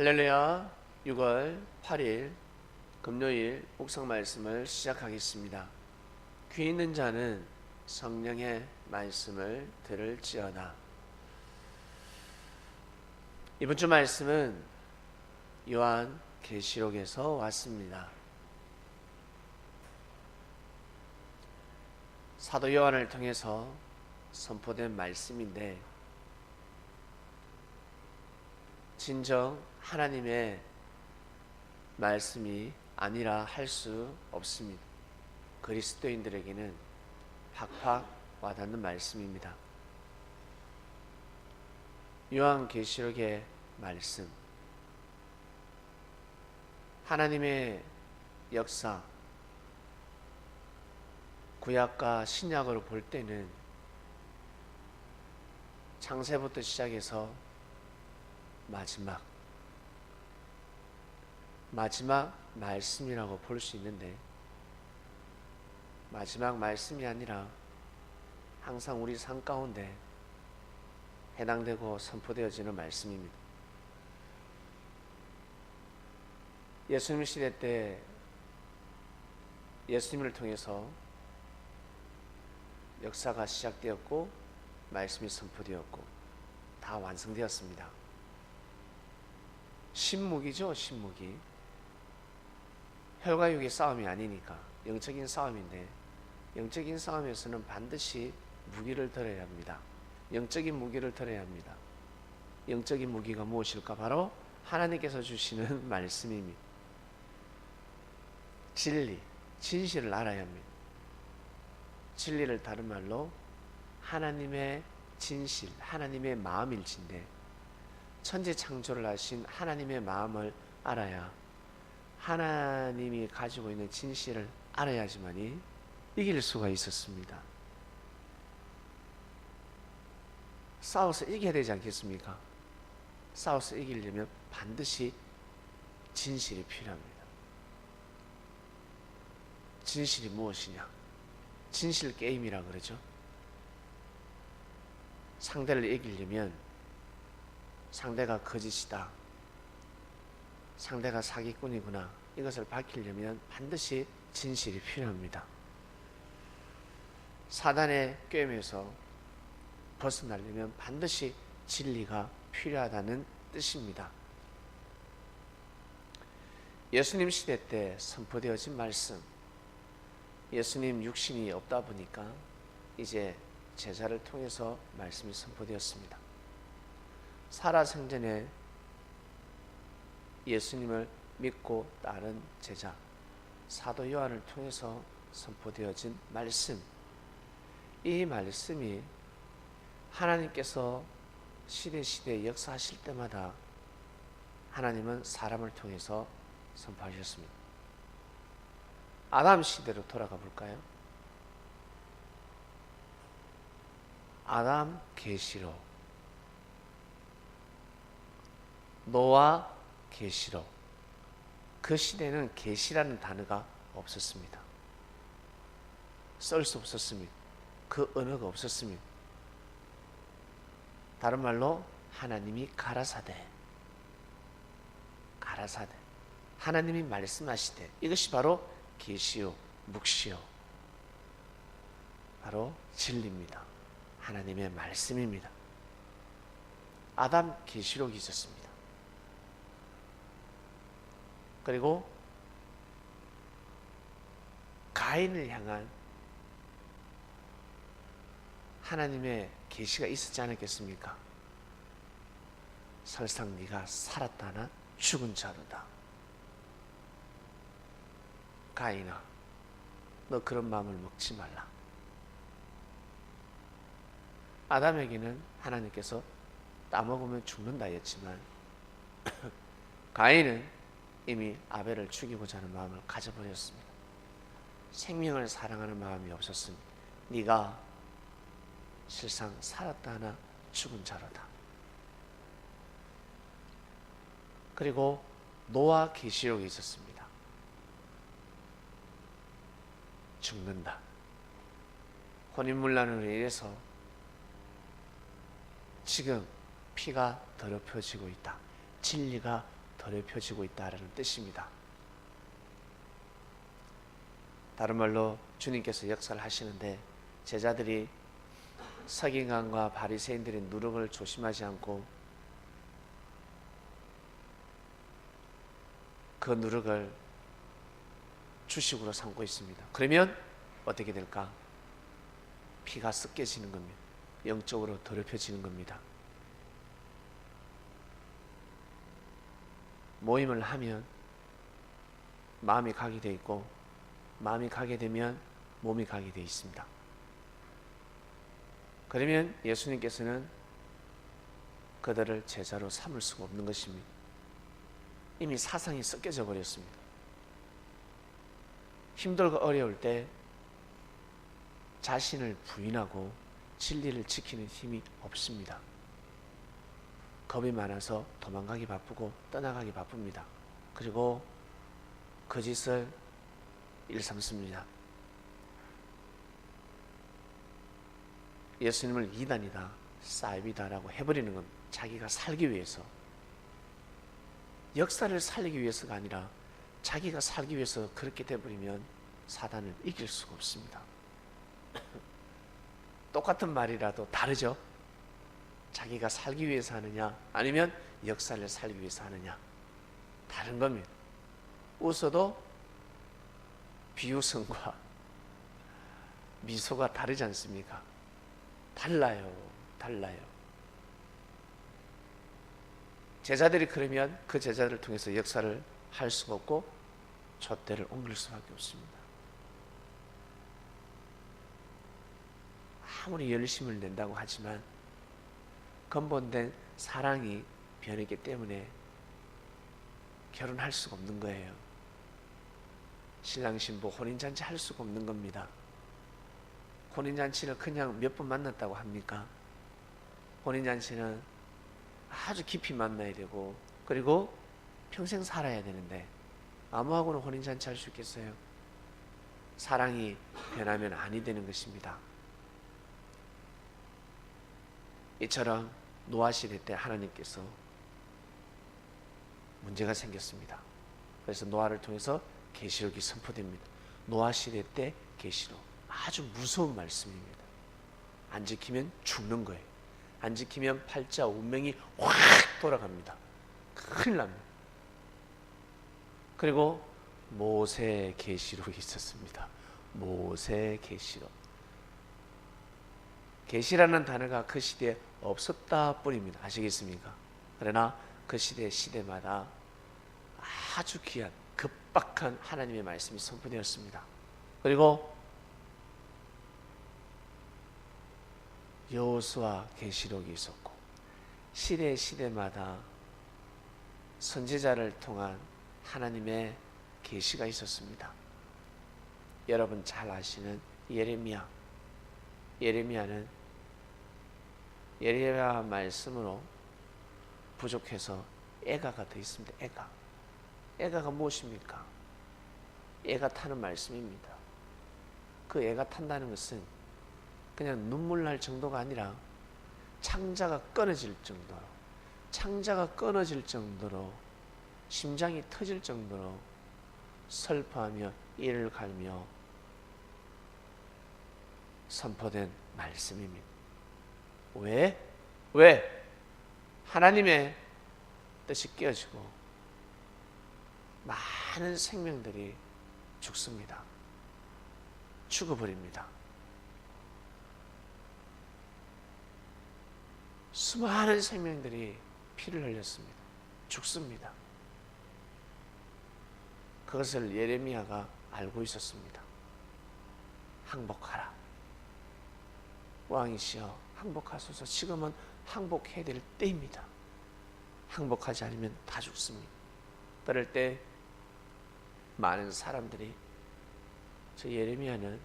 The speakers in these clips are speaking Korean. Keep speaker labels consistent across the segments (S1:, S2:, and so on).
S1: 할렐루야 6월 8일 금요일 묵상 말씀을 시작하겠습니다. 귀 있는 자는 성령의 말씀을 들을지어다. 이번 주 말씀은 요한 계시록에서 왔습니다. 사도 요한을 통해서 선포된 말씀인데 진정 하나님의 말씀이 아니라 할 수 없습니다. 그리스도인들에게는 팍팍 와닿는 말씀입니다. 요한계시록의 말씀 하나님의 역사 구약과 신약으로 볼 때는 창세부터 시작해서 마지막 마지막 말씀이라고 볼 수 있는데 마지막 말씀이 아니라 항상 우리 삶 가운데 해당되고 선포되어지는 말씀입니다. 예수님 시대 때 예수님을 통해서 역사가 시작되었고 말씀이 선포되었고 다 완성되었습니다. 신무기죠, 신무기. 혈과 육의 싸움이 아니니까 영적인 싸움인데 영적인 싸움에서는 반드시 무기를 들어야 합니다. 영적인 무기를 들어야 합니다. 영적인 무기가 무엇일까? 바로 하나님께서 주시는 말씀입니다. 진리, 진실을 알아야 합니다. 진리를 다른 말로 하나님의 진실, 하나님의 마음일진데 천지 창조를 하신 하나님의 마음을 알아야 하나님이 가지고 있는 진실을 알아야지만이 이길 수가 있었습니다. 싸워서 이겨야 되지 않겠습니까? 싸워서 이기려면 반드시 진실이 필요합니다. 진실이 무엇이냐? 진실 게임이라 그러죠. 상대를 이기려면 상대가 거짓이다. 상대가 사기꾼이구나. 이것을 밝히려면 반드시 진실이 필요합니다. 사단의 꿰매에서 벗어나려면 반드시 진리가 필요하다는 뜻입니다. 예수님 시대 때 선포되어진 말씀, 예수님 육신이 없다 보니까 이제 제자를 통해서 말씀이 선포되었습니다. 살아생전에 예수님을 믿고 따른 제자 사도 요한을 통해서 선포되어진 말씀 이 말씀이 하나님께서 시대 시대 역사하실 때마다 하나님은 사람을 통해서 선포하셨습니다. 아담 시대로 돌아가 볼까요? 아담 계시록 노아 계시록 그 시대는 계시라는 단어가 없었습니다. 쓸 수 없었습니다. 그 언어가 없었습니다. 다른 말로 하나님이 가라사대 가라사대 하나님이 말씀하시되 이것이 바로 계시요 묵시요 바로 진리입니다. 하나님의 말씀입니다. 아담 계시록이 있었습니다. 그리고 가인을 향한 하나님의 계시가 있었지 않았겠습니까? 설상 네가 살았다나 죽은 자로다. 가인아, 너 그런 마음을 먹지 말라. 아담에게는 하나님께서 따먹으면 죽는다 했지만 가인은 이미 아벨을 죽이고자 하는 마음을 가져버렸습니다. 생명을 사랑하는 마음이 없었습니다. 네가 실상 살았다 하나 죽은 자로다. 그리고 노아 계시록이 있었습니다. 죽는다. 혼인문란으로 인해서 지금 피가 더럽혀지고 있다. 진리가 더럽혀지고 있다라는 뜻입니다. 다른 말로 주님께서 역사를 하시는데 제자들이 서기관과 바리새인들의 누룩을 조심하지 않고 그 누룩을 주식으로 삼고 있습니다. 그러면 어떻게 될까? 피가 섞여지는 겁니다. 영적으로 더럽혀지는 겁니다. 모임을 하면 마음이 가게 돼 있고 마음이 가게 되면 몸이 가게 돼 있습니다. 그러면 예수님께서는 그들을 제자로 삼을 수가 없는 것입니다. 이미 사상이 섞여져 버렸습니다. 힘들고 어려울 때 자신을 부인하고 진리를 지키는 힘이 없습니다. 겁이 많아서 도망가기 바쁘고 떠나가기 바쁩니다. 그리고 거짓을 일삼습니다. 예수님을 이단이다, 사이비다라고 해버리는 건 자기가 살기 위해서 역사를 살리기 위해서가 아니라 자기가 살기 위해서 그렇게 돼버리면 사단을 이길 수가 없습니다. 똑같은 말이라도 다르죠. 자기가 살기 위해서 하느냐 아니면 역사를 살기 위해서 하느냐 다른 겁니다. 웃어도 비웃음과 미소가 다르지 않습니까? 달라요. 달라요. 제자들이 그러면 그 제자들을 통해서 역사를 할 수가 없고 촛대를 옮길 수밖에 없습니다. 아무리 열심을 낸다고 하지만 근본된 사랑이 변했기 때문에 결혼할 수가 없는 거예요. 신랑 신부 혼인잔치 할 수가 없는 겁니다. 혼인잔치를 그냥 몇 번 만났다고 합니까? 혼인잔치는 아주 깊이 만나야 되고 그리고 평생 살아야 되는데 아무하고나 혼인잔치 할 수 있겠어요? 사랑이 변하면 아니 되는 것입니다. 이처럼 노아 시대 때 하나님께서 문제가 생겼습니다. 그래서 노아를 통해서 계시록이 선포됩니다. 노아 시대 때 계시록 아주 무서운 말씀입니다. 안 지키면 죽는 거예요. 안 지키면 팔자 운명이 확 돌아갑니다. 큰일 납니다. 그리고 모세 계시록이 있었습니다. 모세 계시록. 계시라는 단어가 그 시대에 없었다 뿐입니다. 아시겠습니까? 그러나 그 시대 시대마다 아주 귀한 급박한 하나님의 말씀이 선포되었습니다. 그리고 여호수아 계시록이 있었고 시대 시대마다 선지자를 통한 하나님의 계시가 있었습니다. 여러분 잘 아시는 예레미야. 예레미야는 예레미야 말씀으로 부족해서 애가가 더 있습니다. 애가. 애가가 무엇입니까? 애가 타는 말씀입니다. 그 애가 탄다는 것은 그냥 눈물 날 정도가 아니라 창자가 끊어질 정도로 창자가 끊어질 정도로 심장이 터질 정도로 슬퍼하며 이를 갈며 선포된 말씀입니다. 왜? 왜? 하나님의 뜻이 깨어지고 많은 생명들이 죽습니다. 죽어버립니다. 수많은 생명들이 피를 흘렸습니다. 죽습니다. 그것을 예레미야가 알고 있었습니다. 항복하라. 왕이시여 항복하소서. 지금은 항복해야 될 때입니다. 항복하지 않으면 다 죽습니다. 그럴 때 많은 사람들이 저 예레미야는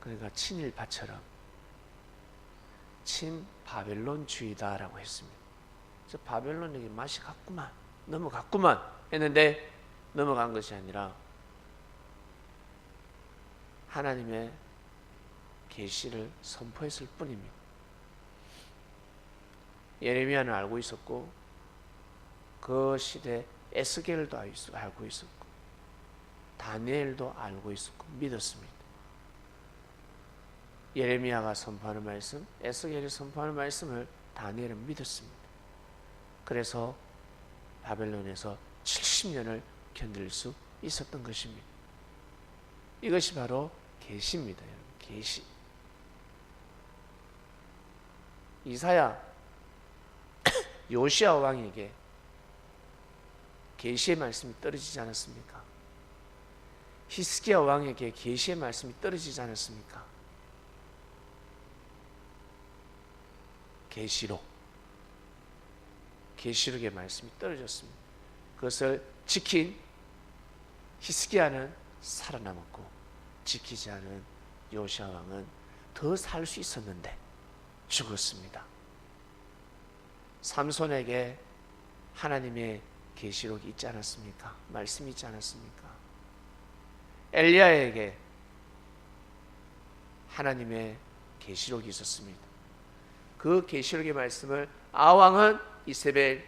S1: 그러니까 친일파처럼 친 바벨론주의다라고 했습니다. 저 바벨론에게 맛이 갔구만 넘어갔구만 했는데 넘어간 것이 아니라 하나님의 계시를 선포했을 뿐입니다. 예레미야는 알고 있었고 그 시대 에스겔도 알고 있었고 다니엘도 알고 있었고 믿었습니다. 예레미야가 선포하는 말씀, 에스겔이 선포하는 말씀을 다니엘은 믿었습니다. 그래서 바벨론에서 70년을 견딜 수 있었던 것입니다. 이것이 바로 계시입니다. 계시. 이사야 요시아 왕에게 계시의 말씀이 떨어지지 않았습니까? 히스기야 왕에게 계시의 말씀이 떨어지지 않았습니까? 계시록 계시록의 말씀이 떨어졌습니다. 그것을 지킨 히스기야는 살아남았고 지키지 않은 요시아 왕은 더 살 수 있었는데 죽었습니다. 삼손에게 하나님의 계시록이 있지 않았습니까? 말씀이 있지 않았습니까? 엘리야에게 하나님의 계시록이 있었습니다. 그 계시록의 말씀을 아왕은 이세벨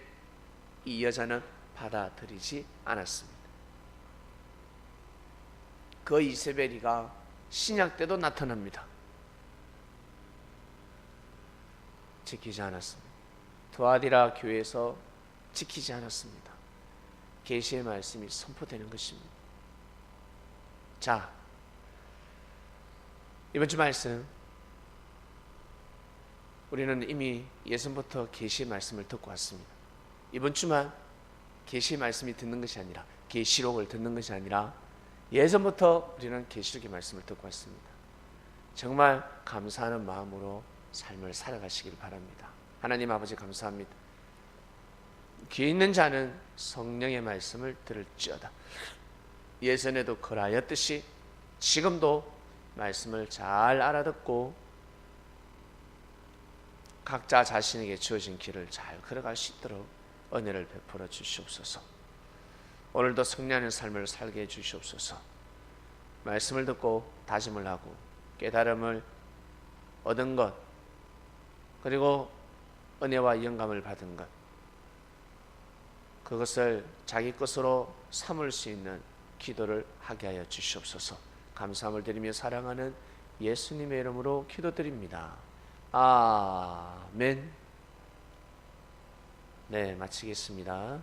S1: 이 여자는 받아들이지 않았습니다. 그 이세벨이가 신약 때도 나타납니다. 지키지 않았습니다. 도아디라 교회에서 지키지 않았습니다. 계시의 말씀이 선포되는 것입니다. 자, 이번 주 말씀 우리는 이미 예전부터 계시의 말씀을 듣고 왔습니다. 이번 주만 계시의 말씀이 듣는 것이 아니라 계시록을 듣는 것이 아니라 예전부터 우리는 계시록의 말씀을 듣고 왔습니다. 정말 감사하는 마음으로 삶을 살아가시길 바랍니다. 하나님 아버지 감사합니다. 귀 있는 자는 성령의 말씀을 들을지어다. 예전에도 그라였듯이 지금도 말씀을 잘 알아듣고 각자 자신에게 주어진 길을 잘 걸어갈 수 있도록 은혜를 베풀어 주시옵소서. 오늘도 승리하는 삶을 살게 해 주시옵소서. 말씀을 듣고 다짐을 하고 깨달음을 얻은 것 그리고 은혜와 영감을 받은 것 그것을 자기 것으로 삼을 수 있는 기도를 하게 하여 주시옵소서. 감사함을 드리며 사랑하는 예수님의 이름으로 기도드립니다. 아멘. 네, 마치겠습니다.